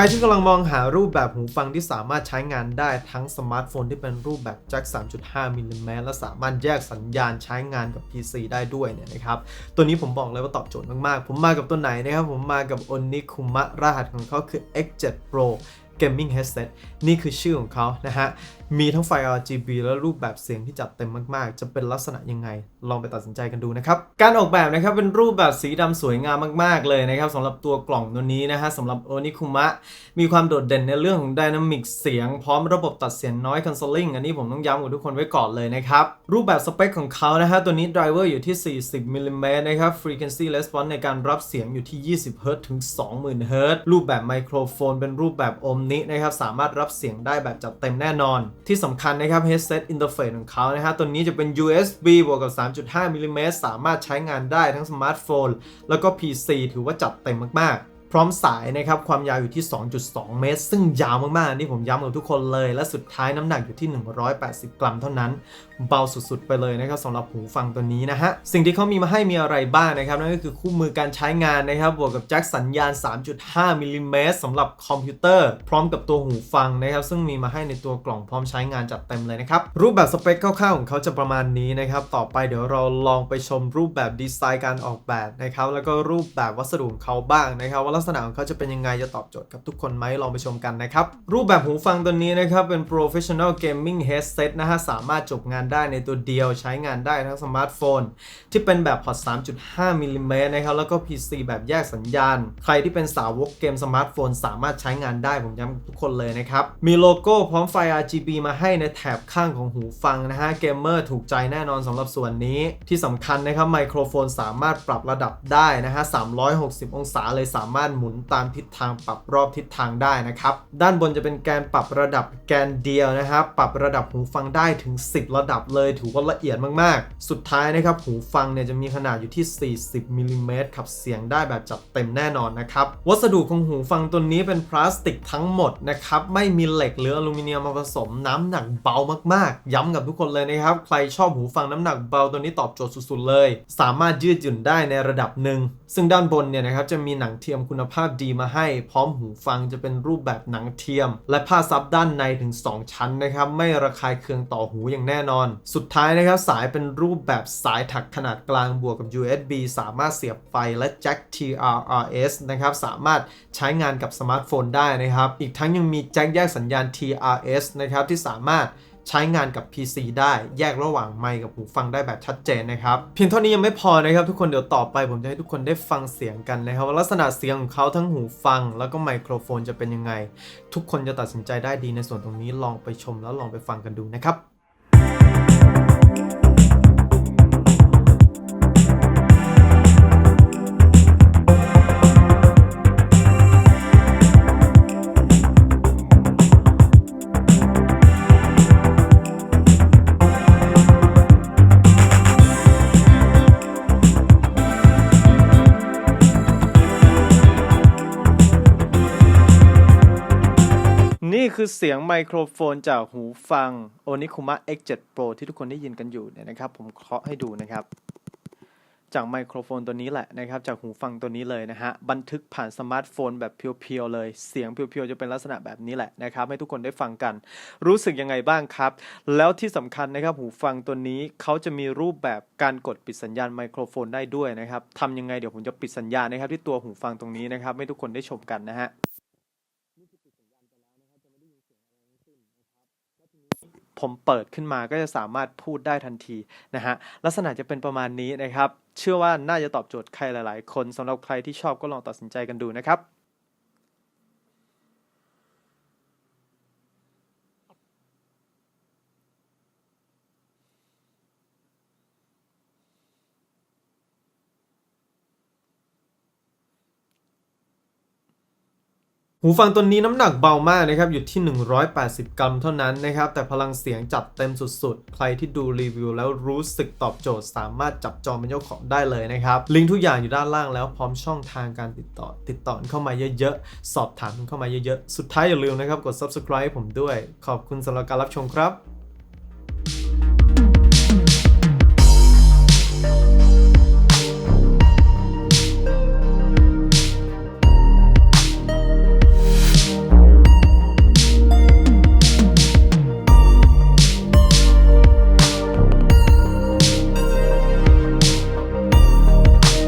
รที่กำลังมองหารูปแบบหูฟังที่สามารถใช้งานได้ทั้งสมาร์ทโฟนที่เป็นรูปแบบแจ็ค 3.5 มิลลิเมตรและสามารถแยกสัญญาณใช้งานกับ PC ได้ด้วยเนี่ยนะครับ ตัวนี้ผมบอกเลยว่าตอบโจทย์มากๆ ผมมากับตัวไหนนะครับ ผมมากับ Onikuma รหัสของเขาคือ X7 Pro Gaming Headset นี่คือชื่อของเขานะฮะ มีทั้งไฟ RGB และรูปแบบเสียงที่จัดเต็มมากๆ จะเป็นลักษณะยังไง ลองไปตัดสินใจกันดูนะครับ การออกแบบนะครับเป็นรูปแบบสีดำสวยงามมากๆเลยนะครับสำหรับตัวกล่องตัวนี้นะฮะสำหรับ Onikuma มีความโดดเด่นในเรื่องของ Dynamic เสียง พร้อมระบบตัดเสียงน้อย Cancelling อันนี้ผมต้องย้ำกับทุกคนไว้ก่อนเลยนะครับ รูปแบบสเปคของเขานะฮะตัวนี้ driver อยู่ที่ 40มิลลิเมตรนะครับ frequency response ในการรับเสียงอยู่ที่ 20 Hz ถึง 20,000 Hz รูปแบบไมโครโฟนเป็นรูปแบบ Omni นะครับสามารถรับเสียงได้แบบจัดเต็มแน่นอน ที่สำคัญนะครับ headset interface ของเขานะฮะตัวนี้จะเป็น USB บวกกับ 3.5มิลลิเมตรสามารถใช้งานได้ทั้งสมาร์ทโฟนแล้วก็ PC ถือว่าจัดเต็มมากๆ พร้อมสายนะครับความยาวอยู่ที่ 2.2 เมตร ซึ่งยาวมากๆนี่ผมย้ำกับทุกคนเลย และสุดท้ายน้ำหนักอยู่ที่ 180 กรัมเท่านั้น เบาสุดๆ ไปเลยนะครับสำหรับหูฟังตัวนี้นะฮะ สิ่งที่เขามีมาให้มีอะไรบ้างนะครับ นั่นก็คือคู่มือการใช้งานนะครับ บวกกับแจ็คสัญญาณ 3.5มิลลิเมตรสำหรับคอมพิวเตอร์ พร้อมกับตัวหูฟังนะครับ ซึ่งมีมาให้ในตัวกล่องพร้อมใช้งานจัดเต็มเลยนะครับรูปแบบสเปคคร่าวๆของเขาจะประมาณนี้นะครับต่อไปเดี๋ยวเราลองไปชมรูปแบบดีไซน์การออกแบบนะครับแล้วก็รูปแบบวัสดุของเขาบ้างนะครับว่าลักษณะของเขาจะเป็นยังไงจะตอบโจทย์กับทุกคนไหมลองไปชมกันนะครับ รูปแบบหูฟังตัวนี้นะครับ เป็น professional gaming headset นะฮะ สามารถจบงานได้ในตัวเดียวใช้งานได้ทั้งสมาร์ทโฟน ที่เป็นแบบพอร์ต 3.5มิลลิเมตรนะครับ แล้วก็ PC แบบแยกสัญญาณ ใครที่เป็นสาวกเกมสมาร์ทโฟน สามารถใช้งานได้ผมย้ำทุกคนเลยนะครับมีโลโก้พร้อมไฟ RGB มาให้ในแถบข้างของหูฟังนะฮะเกมเมอร์ถูกใจแน่นอนสำหรับส่วนนี้ที่สำคัญนะครับไมโครโฟนสามารถปรับระดับได้นะฮะ360 องศาเลยสามารถหมุนตามทิศทางปรับรอบทิศทางได้นะครับ ด้านบนจะเป็นแกนปรับระดับแกนเดียวนะครับ ปรับระดับหูฟังได้ถึง 10 ระดับเลยถือว่าละเอียดมากๆ สุดท้ายนะครับหูฟังเนี่ยจะมีขนาดอยู่ที่ 40มิลลิเมตรขับเสียงได้แบบจัดเต็มแน่นอนนะครับ วัสดุของหูฟังตัวนี้เป็นพลาสติกทั้งหมดนะครับ ไม่มีเหล็กหรืออลูมิเนียมมาผสมน้ำหนักเบามากๆ ย้ำกับทุกคนเลยนะครับ ใครชอบหูฟังน้ำหนักเบาตัวนี้ตอบโจทย์สุดๆเลย สามารถยืดหยุ่นได้ในระดับหนึ่งซึ่งด้านบนเนี่ยนะครับจะมีหนังเทียมคุณภาพดีมาให้ พร้อมหูฟังจะเป็นรูปแบบหนังเทียม และผ้าซับด้านในถึง 2 ชั้นนะครับ ไม่ระคายเคืองต่อหูอย่างแน่นอน สุดท้ายนะครับสายเป็นรูปแบบสายถักขนาดกลางบวกกับ USB สามารถเสียบไฟและแจ็ค TRRS นะครับสามารถใช้งานกับสมาร์ทโฟนได้นะครับ อีกทั้งยังมีแจ็คแยกสัญญาณ TRS นะครับที่สามารถ ใช้งานกับ PC ได้แยกระหว่างไมค์กับหูฟังได้แบบชัดเจนนะครับ เพียงเท่านี้ยังไม่พอนะครับทุกคนเดี๋ยวต่อไปผมจะให้ทุกคนได้ฟังเสียงกันนะครับว่าลักษณะเสียงของเขาทั้งหูฟัง แล้วก็ไมโครโฟนจะเป็นยังไง ทุกคนจะตัดสินใจได้ดีในส่วนตรงนี้ลองไปชมแล้วลองไปฟังกันดูนะครับ นี่คือเสียงไมโครโฟนจากหูฟัง Onikuma X7 Pro ที่ทุกคนได้ยินกันอยู่เนี่ยนะครับ ผมเคาะให้ดูนะครับ จากไมโครโฟนตัวนี้แหละนะครับ จากหูฟังตัวนี้เลยนะฮะ บันทึกผ่านสมาร์ทโฟนแบบเพียวๆเลย เสียงเพียวๆจะเป็นลักษณะแบบนี้แหละนะครับ ให้ทุกคนได้ฟังกัน รู้สึกยังไงบ้างครับ แล้วที่สำคัญนะครับหูฟังตัวนี้เขาจะมีรูปแบบการกดปิดสัญญาณไมโครโฟนได้ด้วยนะครับทำยังไงเดี๋ยวผมจะปิดสัญญาณนะครับที่ตัวหูฟังตรงนี้นะครับให้ทุกคนได้ชมกันนะฮะ ผมเปิดขึ้นมาก็จะสามารถพูดได้ทันทีนะฮะลักษณะจะเป็นประมาณนี้นะครับ เชื่อว่าน่าจะตอบโจทย์ใครหลาย ๆ คนสำหรับใครที่ชอบก็ลองตัดสินใจกันดูนะครับ หูฟังตัวนี้น้ำหนักเบามากนะครับ อยู่ที่ 180 กรัมเท่านั้นนะครับ แต่พลังเสียงจัดเต็มสุดๆ ใครที่ดูรีวิวแล้วรู้สึกตอบโจทย์ สามารถจับจองเป็นเจ้าของได้เลยนะครับ ลิงก์ทุกอย่างอยู่ด้านล่างแล้วพร้อมช่องทางการติดต่อ ติดต่อเข้ามาเยอะๆ สอบถามเข้ามาเยอะๆ สุดท้ายอย่าลืมนะครับ กด subscribe ผมด้วย ขอบคุณสำหรับการรับชมครับ